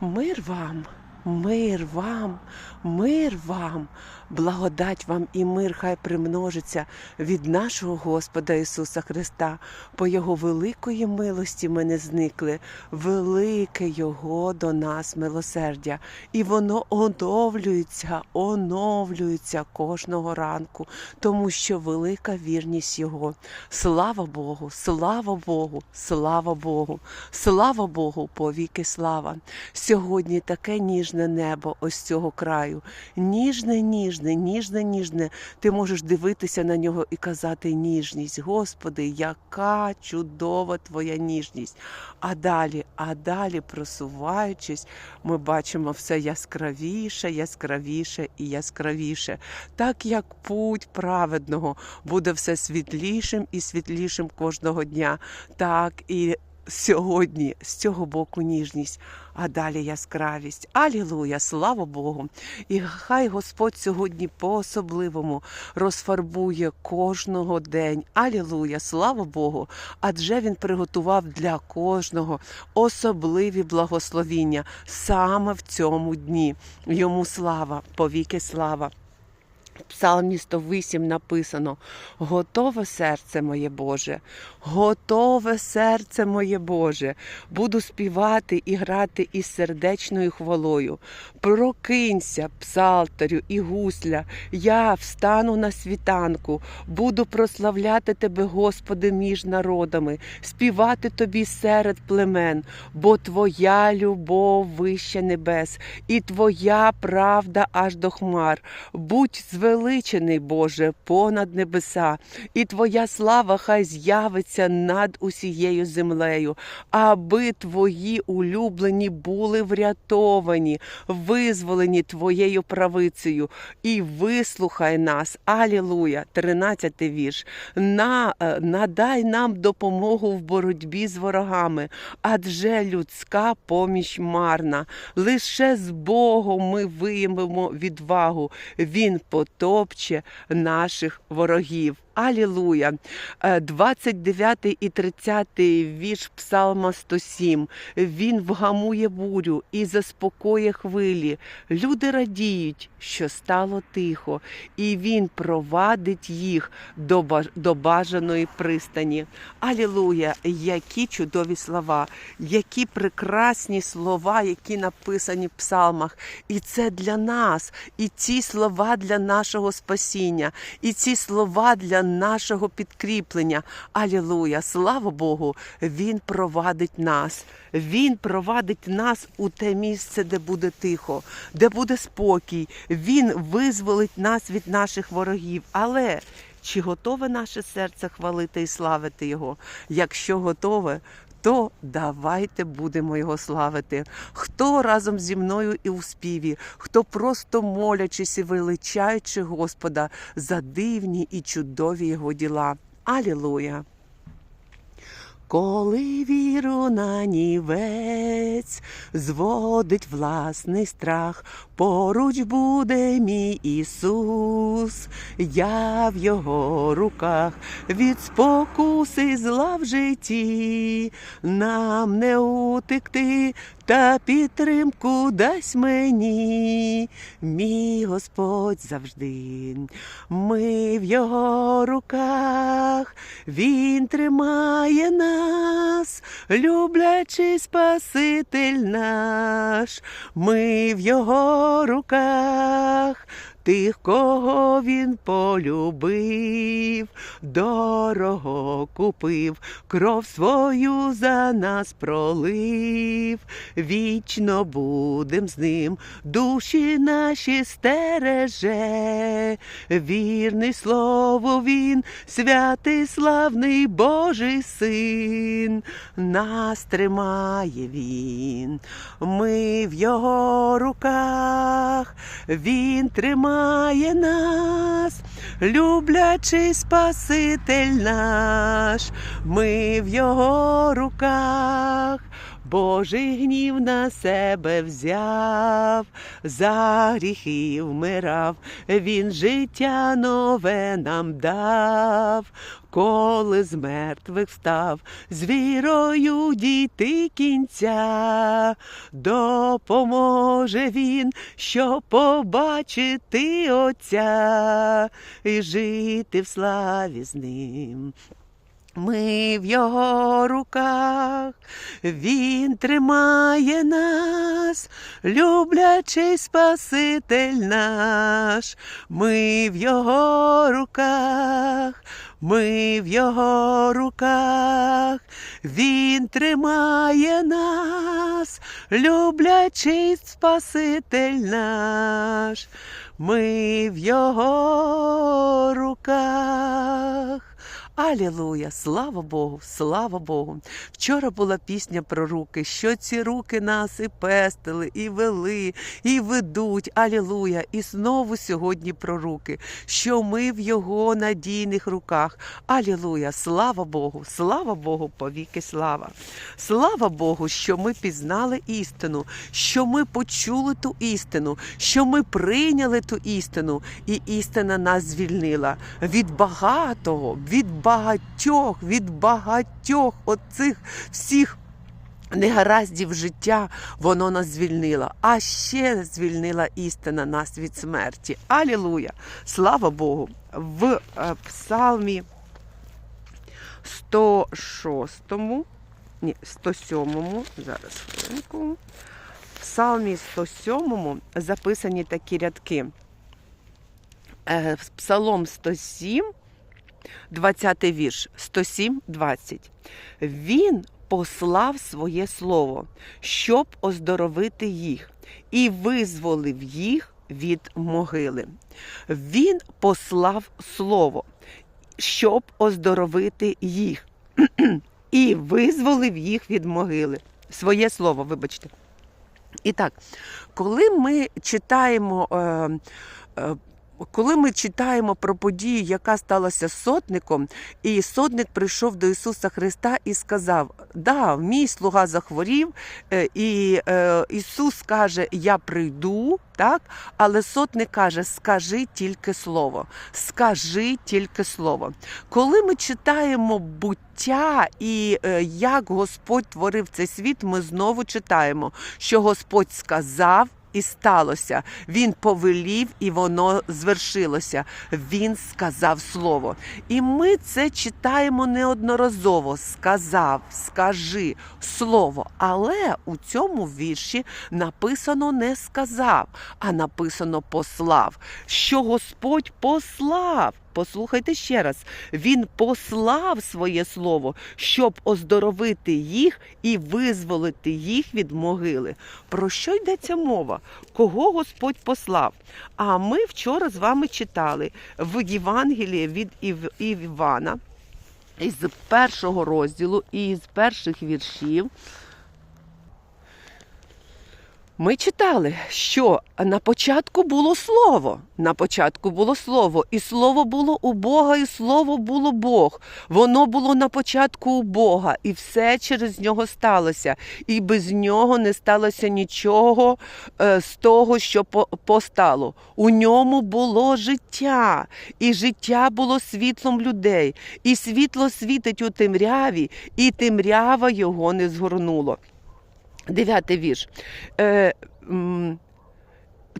Мир вам, мир вам, мир вам, благодать вам і мир хай примножиться від нашого Господа Ісуса Христа. По Його великої милості ми не зникли, велике Його до нас милосердя. І воно оновлюється, оновлюється кожного ранку, тому що велика вірність Його. Слава Богу, слава Богу, слава Богу, слава Богу, повіки слава. Сьогодні таке ніжне небо ось цього краю. Ніжне, ніжне, ніжне, ніжне. Ти можеш дивитися на нього і казати ніжність. Господи, яка чудова твоя ніжність. А далі, а далі, просуваючись, ми бачимо все яскравіше, яскравіше і яскравіше. Так як путь праведного буде все світлішим і світлішим кожного дня, так і сьогодні з цього боку ніжність, а далі яскравість. Алілуя, слава Богу! І хай Господь сьогодні по-особливому розфарбує кожного день. Алілуя, слава Богу! Адже Він приготував для кожного особливі благословіння саме в цьому дні. Йому слава, повіки слава. Псалмі 108 написано: Готове серце моє Боже, готове серце моє Боже, буду співати і грати із сердечною хвалою. Прокинься, псалтарю і гусля, я встану на світанку, буду прославляти Тебе, Господи, між народами, співати Тобі серед племен, бо Твоя любов вища небес, і Твоя правда аж до хмар. Будь звеличений, Боже, понад небеса, і Твоя слава хай з'явиться над усією землею, аби Твої улюблені були врятовані, визволені Твоєю правицею, і вислухай нас. Алілуя, 13 вірш. На, е, надай нам допомогу в боротьбі з ворогами, адже людська поміч марна. Лише з Богом ми виявимо відвагу. Він потопче наших ворогів. Алілуя. Е, 29 і 30 вірш Псалма 107. Він вгамує бурю і заспокоює хвилі. Люди радіють, що стало тихо, і він провадить їх до бажаної пристані. Алілуя! Які чудові слова, які прекрасні слова, які написані в псалмах. І це для нас, і ці слова для нашого спасіння, і ці слова для нашого підкріплення. Алілуя! Слава Богу! Він провадить нас. Він провадить нас у те місце, де буде тихо, де буде спокій. Він визволить нас від наших ворогів. Але чи готове наше серце хвалити і славити Його? Якщо готове, то давайте будемо його славити. Хто разом зі мною і у співі, хто просто молячись і величаючи Господа за дивні і чудові його діла. Алілуя! Коли віру на нівець зводить власний страх, поруч буде мій Ісус, я в його руках від спокуси зла в житті, нам не утекти, та підтримку дасть мені, мій Господь завжди. Ми в його руках, він тримає нас, люблячий Спаситель наш, ми в його руках. Тих, кого він полюбив, дорого купив, кров свою за нас пролив, вічно будем з ним, душі наші стереже, вірний слово він, святий славний Божий син, нас тримає він, ми в його руках, він тримає нас, люблячий Спаситель наш, ми в його руках, Божий гнів на себе взяв, за гріхи вмирав, він життя нове нам дав, коли з мертвих встав, з вірою дійти кінця, допоможе він, щоб побачити Отця і жити в славі з ним. Ми в його руках, він тримає нас, люблячий Спаситель наш. Ми в його руках, ми в його руках, він тримає нас, люблячий Спаситель наш. Ми в його руках. Алілуя! Слава Богу, слава Богу! Вчора була пісня про руки, що ці руки нас і пестили, і вели, і ведуть. Алілуя! І знову сьогодні про руки, що ми в його надійних руках. Алілуя! Слава Богу! Слава Богу, повіки слава! Слава Богу, що ми пізнали істину, що ми почули ту істину, що ми прийняли ту істину, і істина нас звільнила від багатого, від багатьох, від багатьох оцих всіх. Негараздів життя воно нас звільнило, а ще звільнила істина нас від смерті. Алілуя! Слава Богу! В е, псалмі 106, ні, 107, зараз хвилинку. В псалмі 107 записані такі рядки. Е, Псалом 107, 20 вірш, 107, 20. Він послав своє слово, щоб оздоровити їх, і визволив їх від могили. Він послав слово, щоб оздоровити їх, і визволив їх від могили. Своє слово, вибачте. І так, коли ми читаємо. Е, е, коли ми читаємо про подію, яка сталася сотником, і сотник прийшов до Ісуса Христа і сказав: Да, мій слуга захворів, е, і е, Ісус каже, Я прийду, так? але сотник каже, скажи тільки слово, скажи тільки слово. Коли ми читаємо буття і е, як Господь творив цей світ, ми знову читаємо, що Господь сказав. І сталося. Він повелів, і воно звершилося. Він сказав слово. І ми це читаємо неодноразово. Сказав, скажи слово. Але у цьому вірші написано не сказав, а написано послав. Що Господь послав. Послухайте ще раз, він послав своє слово, щоб оздоровити їх і визволити їх від могили. Про що йдеться мова? Кого Господь послав? А ми вчора з вами читали в Євангелії від Ів- Івана із першого розділу і з перших віршів. Ми читали, що на початку було слово. На початку було слово, і слово було у Бога, і слово було Бог. Воно було на початку у Бога, і все через нього сталося. І без нього не сталося нічого е, з того, що постало. У ньому було життя, і життя було світлом людей, і світло світить у темряві, і темрява його не згорнуло. Дев'ятий вірш. Е,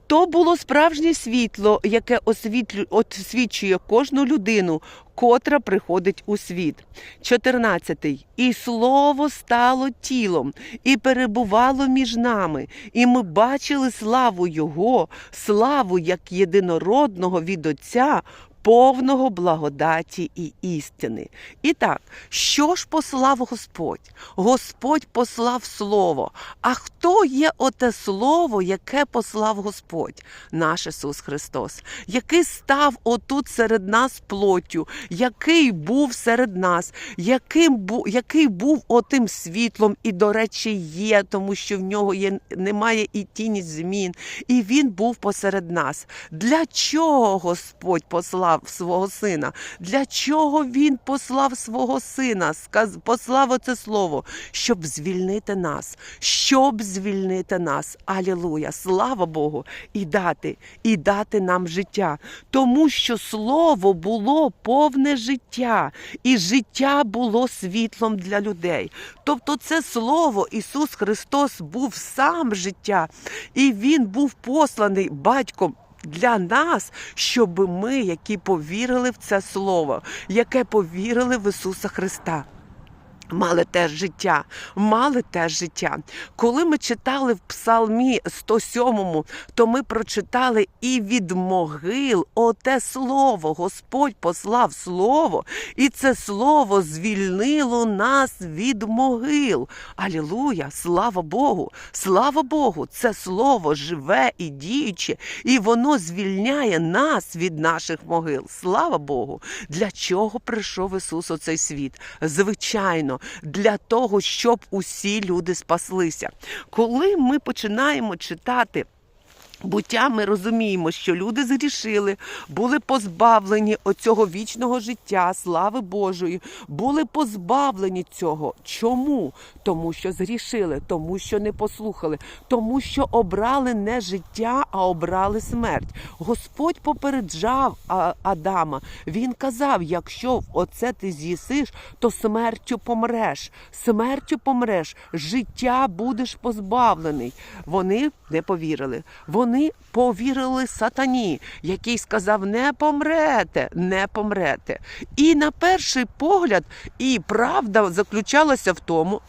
то було справжнє світло, яке освітлю, освічує кожну людину, котра приходить у світ. 14. І слово стало тілом і перебувало між нами, і ми бачили славу Його, славу як єдинородного від Отця, повного благодаті і істини. І так, що ж послав Господь? Господь послав Слово. А хто є оте Слово, яке послав Господь? Наш Ісус Христос, який став отут серед нас плоттю, який був серед нас, яким бу, який був отим світлом, і, до речі, є, тому що в нього є, немає і тіні змін, і він був посеред нас. Для чого Господь послав послав свого сина? Для чого він послав свого сина? Послав оце слово, щоб звільнити нас, щоб звільнити нас. Алілуя! Слава Богу! І дати, і дати нам життя. Тому що слово було повне життя, і життя було світлом для людей. Тобто, це слово Ісус Христос був сам життя, і Він був посланий батьком. Для нас, щоб ми, які повірили в це слово, яке повірили в Ісуса Христа. Мали теж життя, мали теж життя. Коли ми читали в Псалмі 107, то ми прочитали і від могил оте слово. Господь послав слово, і це слово звільнило нас від могил. Алілуя! Слава Богу! Слава Богу! Це слово живе і діюче, і воно звільняє нас від наших могил. Слава Богу! Для чого прийшов Ісус у цей світ? Звичайно, для того, щоб усі люди спаслися. Коли ми починаємо читати. Буття ми розуміємо, що люди згрішили, були позбавлені оцього вічного життя, слави Божої, були позбавлені цього. Чому? Тому що згрішили, тому що не послухали, тому що обрали не життя, а обрали смерть. Господь попереджав Адама. Він казав: якщо оце ти з'їсиш, то смертю помреш. Смертю помреш, життя будеш позбавлений. Вони не повірили. Вони повірили сатані, який сказав: не помрете, не помрете. І на перший погляд, і правда заключалася в тому.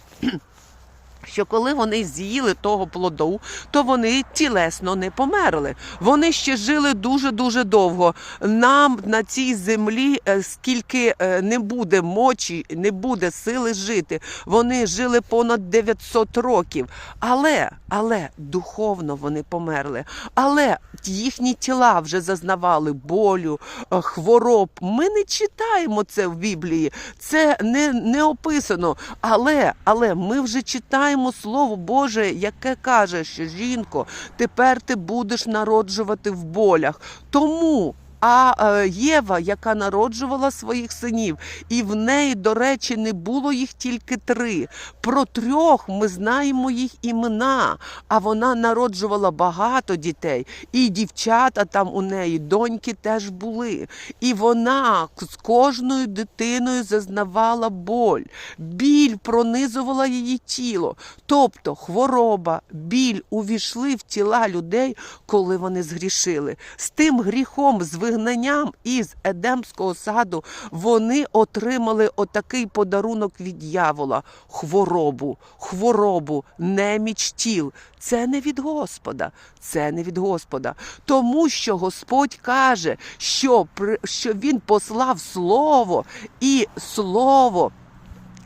Що коли вони з'їли того плоду, то вони тілесно не померли. Вони ще жили дуже дуже довго. Нам на цій землі е, скільки е, не буде мочі, не буде сили жити. Вони жили понад 900 років. Але, але духовно вони померли. Але їхні тіла вже зазнавали болю, е, хвороб. Ми не читаємо це в Біблії. Це не, не описано. Але, але ми вже читаємо Слово Боже, яке каже, що жінко, тепер ти будеш народжувати в болях. Тому. А е, Єва, яка народжувала своїх синів, і в неї, до речі, не було їх тільки три. Про трьох ми знаємо їх імена. А вона народжувала багато дітей, і дівчата там у неї, доньки теж були. І вона з кожною дитиною зазнавала боль. Біль пронизувала її тіло. Тобто хвороба, біль увійшли в тіла людей, коли вони згрішили. З тим гріхом, з вигнанням із Едемського саду, вони отримали отакий подарунок від дьявола – хворобу, хворобу, неміч тіл. Це не від Господа, це не від Господа. Тому що Господь каже, що, що Він послав слово і слово.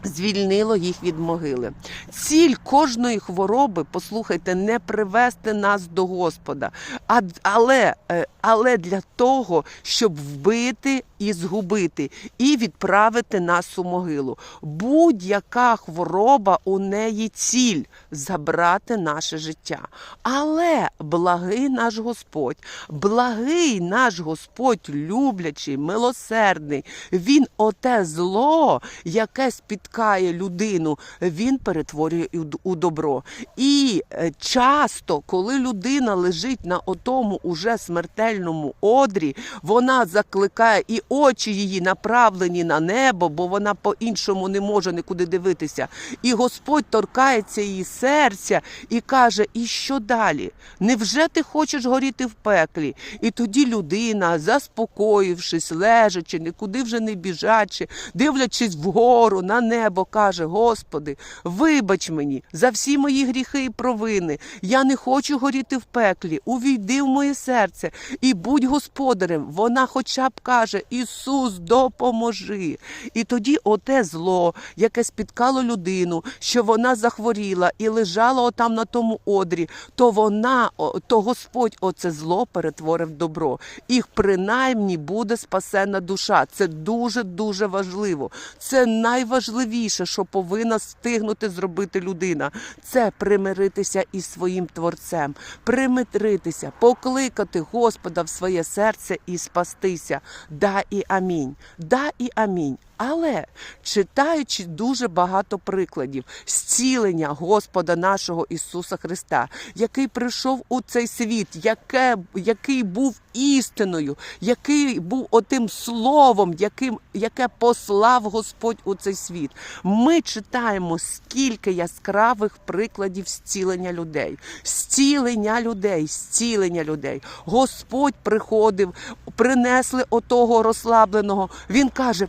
Звільнило їх від могили. Ціль кожної хвороби, послухайте, не привести нас до Господа, а, але, е, але для того, щоб вбити і згубити, і відправити нас у могилу. Будь-яка хвороба у неї ціль забрати наше життя. Але благий наш Господь, благий наш Господь, люблячий, милосердний, він оте зло, яке спіткає людину, він перетворює у добро. І е, часто, коли людина лежить на отому уже смертельному одрі, вона закликає, і очі її направлені на небо, бо вона по-іншому не може нікуди дивитися. І Господь торкається її серця і каже: І що далі? Невже ти хочеш горіти в пеклі? І тоді людина, заспокоївшись, лежачи, нікуди вже не біжачи, дивлячись вгору на небо, каже: Господи, вибач мені за всі мої гріхи і провини. Я не хочу горіти в пеклі. Увійди в моє серце і будь господарем. Вона хоча б каже: Ісус, допоможи. І тоді оте зло, яке спіткало людину, що вона захворіла і лежала отам на тому одрі, то вона, то Господь оце зло перетворив в добро. І принаймні буде спасена душа. Це дуже дуже важливо. Це найважливіше, що повинна встигнути зробити людина. Це примиритися із своїм творцем, примиритися, покликати. Господа в своє серце і спастися. Да і амінь. Да і амінь. Але читаючи дуже багато прикладів зцілення Господа нашого Ісуса Христа, який прийшов у цей світ, яке, який був істиною, який був отим словом, яким, яке послав Господь у цей світ. Ми читаємо скільки яскравих прикладів зцілення людей, зцілення людей, зцілення людей. Господь приходив, принесли отого розслабленого. Він каже: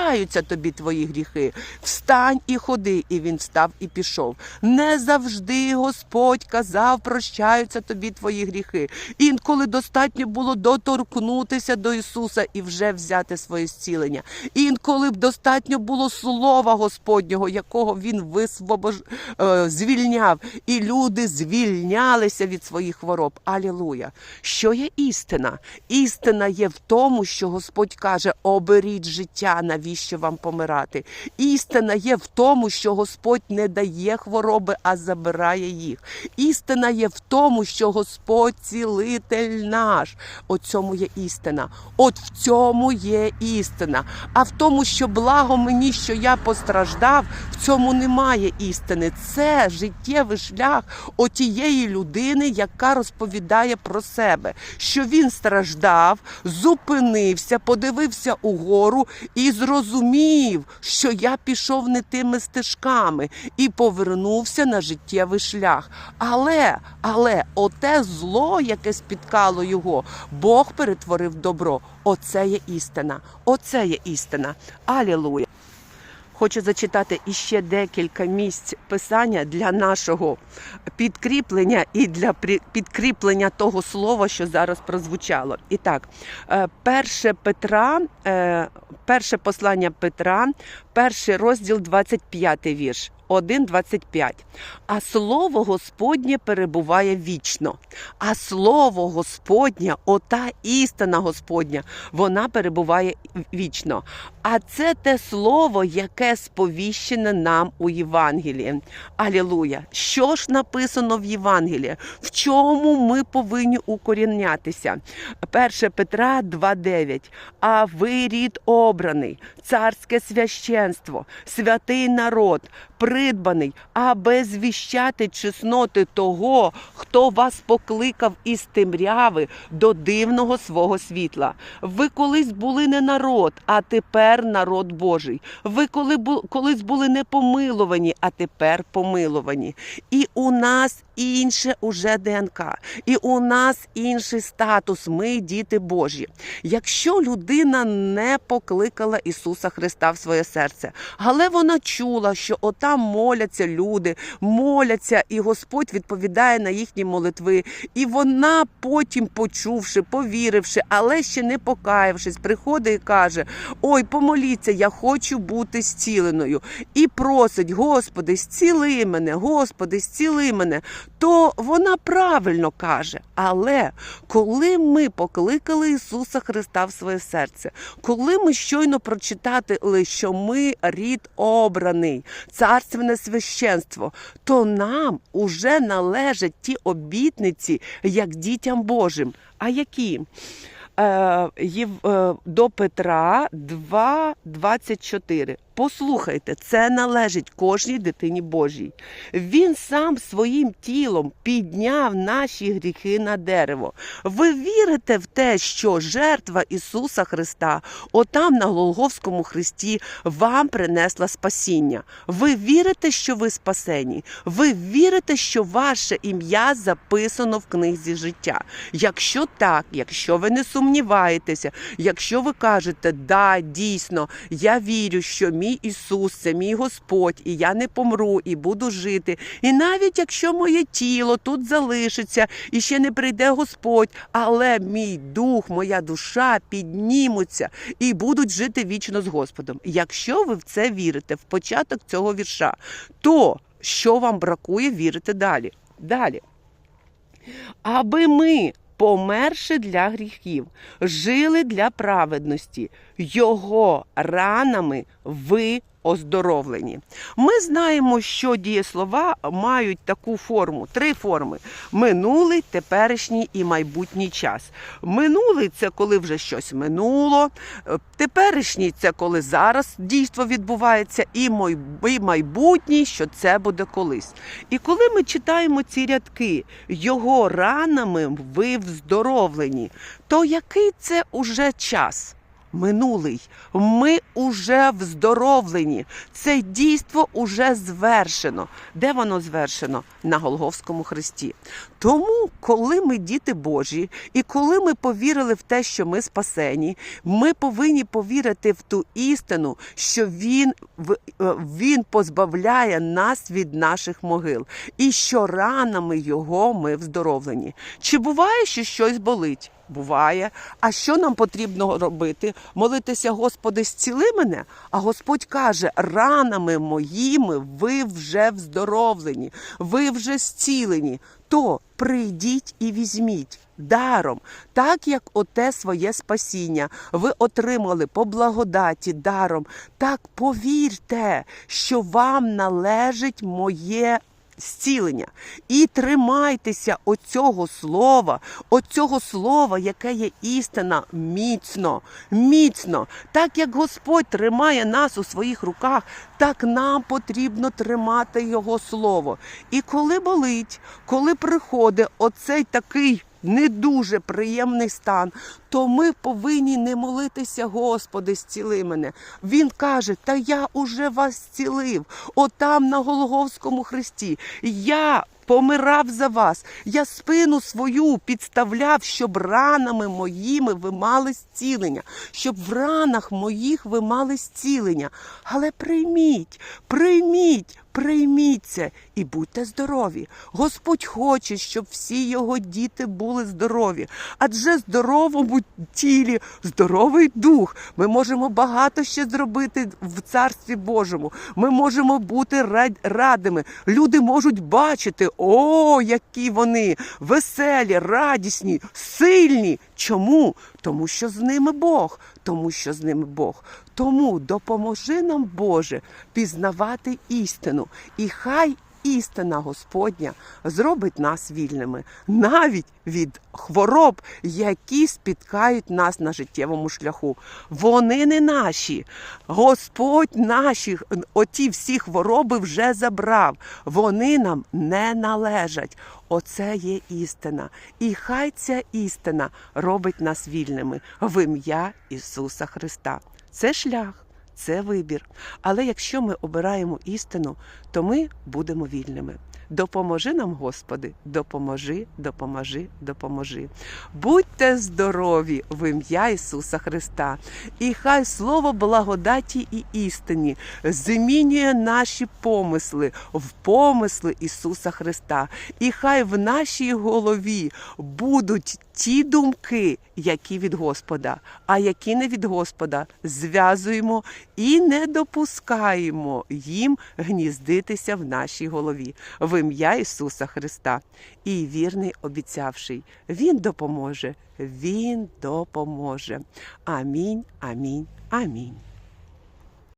прощаються тобі твої гріхи. Встань і ходи. І він встав і пішов. Не завжди Господь казав, прощаються тобі твої гріхи. Інколи достатньо було доторкнутися до Ісуса і вже взяти своє зцілення. Інколи б достатньо було слова Господнього, якого він висвобож... е, звільняв, і люди звільнялися від своїх хвороб. Алілуя! Що є істина? Істина є в тому, що Господь каже: оберіть життя, навіщо вам помирати. Істина є в тому, що Господь не дає хвороби, а забирає їх. Істина є в тому, що Господь цілитель наш. От цьому є істина. От в цьому є істина. А в тому, що благо мені, що я постраждав, в цьому немає істини. Це життєвий шлях отієї людини, яка розповідає про себе, що він страждав, зупинився, подивився угору і зрозумів, що я пішов не тими стежками і повернувся на життєвий шлях. Але, але, оте зло, яке спіткало його, Бог перетворив добро. Оце є істина. Оце є істина. Алілуя. Хочу зачитати іще декілька місць писання для нашого підкріплення і для підкріплення того слова, що зараз прозвучало. І так, е, перше Петра, е, перше послання Петра, перший розділ, 25 вірш. 1.25. А слово Господнє перебуває вічно. А слово Господнє, ота істина Господня, вона перебуває вічно. А це те слово, яке сповіщене нам у Євангелії. Алілуя! Що ж написано в Євангелії? В чому ми повинні укорінятися? 1 Петра 2.9. А ви рід обраний, царське священство, святий народ, придбаний, аби звіщати чесноти того, хто вас покликав із темряви до дивного свого світла. Ви колись були не народ, а тепер народ Божий. Ви коли колись були не помиловані, а тепер помиловані. І у нас інше уже ДНК, і у нас інший статус. Ми діти Божі. Якщо людина не покликала Ісуса Христа в своє серце, але вона чула, що отам моляться люди, моляться, і Господь відповідає на їхні молитви. І вона потім, почувши, повіривши, але ще не покаявшись, приходить і каже: Ой, помоліться, я хочу бути зціленою. І просить, Господи, зціли мене, Господи, зціли мене. То вона правильно каже. Але коли ми покликали Ісуса Христа в своє серце, коли ми щойно прочитали, що ми рід обраний, царственне священство, то нам уже належать ті обітниці, як дітям Божим. А які? Е, е, до Петра 2.24. Послухайте, це належить кожній дитині Божій. Він сам своїм тілом підняв наші гріхи на дерево. Ви вірите в те, що жертва Ісуса Христа, отам на Голговському хресті, вам принесла спасіння. Ви вірите, що ви спасені. Ви вірите, що ваше ім'я записано в книзі життя. Якщо так, якщо ви не сумніваєтеся, якщо ви кажете, да, дійсно, я вірю, що мій Ісус це мій Господь, і я не помру, і буду жити. І навіть якщо моє тіло тут залишиться і ще не прийде Господь, але мій дух, моя душа піднімуться і будуть жити вічно з Господом. Якщо ви в це вірите, в початок цього вірша, то що вам бракує вірити далі? Далі. Аби ми, померши для гріхів, жили для праведності, його ранами ви оздоровлені. Ми знаємо, що дієслова мають таку форму, три форми: минулий, теперішній і майбутній час. Минулий це коли вже щось минуло, е, теперішній це коли зараз дійство відбувається, і майбутній, що це буде колись. І коли ми читаємо ці рядки, його ранами ви вздоровлені, то який це уже час? Минулий. Ми уже вздоровлені. Це дійство уже звершено. Де воно звершено? На Голговському хресті. Тому, коли ми діти Божі, і коли ми повірили в те, що ми спасені, ми повинні повірити в ту істину, що Він, е, він позбавляє нас від наших могил, і що ранами Його ми вздоровлені. Чи буває, що щось болить? Буває. А що нам потрібно робити? Молитися, Господи, зціли мене. А Господь каже: ранами моїми ви вже вздоровлені, ви вже зцілені. То прийдіть і візьміть даром, так як оте своє спасіння ви отримали по благодаті даром. Так повірте, що вам належить моє зцілення. І тримайтеся оцього слова, оцього слова, яке є істина, міцно, міцно. Так як Господь тримає нас у своїх руках, так нам потрібно тримати Його слово. І коли болить, коли приходить оцей такий. Не дуже приємний стан, то ми повинні не молитися, Господи, зціли мене. Він каже: Та я уже вас зцілив, отам на Голговському хресті. Я помирав за вас. Я спину свою підставляв, щоб ранами моїми ви мали зцілення, щоб в ранах моїх ви мали зцілення. Але прийміть, прийміть. Прийміть це і будьте здорові. Господь хоче, щоб всі його діти були здорові. Адже здоровому тілі здоровий дух. Ми можемо багато ще зробити в Царстві Божому. Ми можемо бути рад- радими. Люди можуть бачити, о, які вони веселі, радісні, сильні. Чому? Тому що з ними Бог, тому що з ними Бог. Тому допоможи нам, Боже, пізнавати істину, і хай істина Господня зробить нас вільними навіть від хвороб, які спіткають нас на життєвому шляху. Вони не наші. Господь наші, оті всі хвороби вже забрав. Вони нам не належать. Оце є істина. І хай ця істина робить нас вільними в ім'я Ісуса Христа. Це шлях. Це вибір. Але якщо ми обираємо істину, то ми будемо вільними. Допоможи нам, Господи, допоможи, допоможи, допоможи. Будьте здорові в ім'я Ісуса Христа, і хай слово благодаті і істині змінює наші помисли в помисли Ісуса Христа. І хай в нашій голові будуть ті думки, які від Господа, а які не від Господа, зв'язуємо і не допускаємо їм гніздитися в нашій голові в ім'я Ісуса Христа. І вірний обіцявший, Він допоможе, Він допоможе. Амінь, амінь, амінь.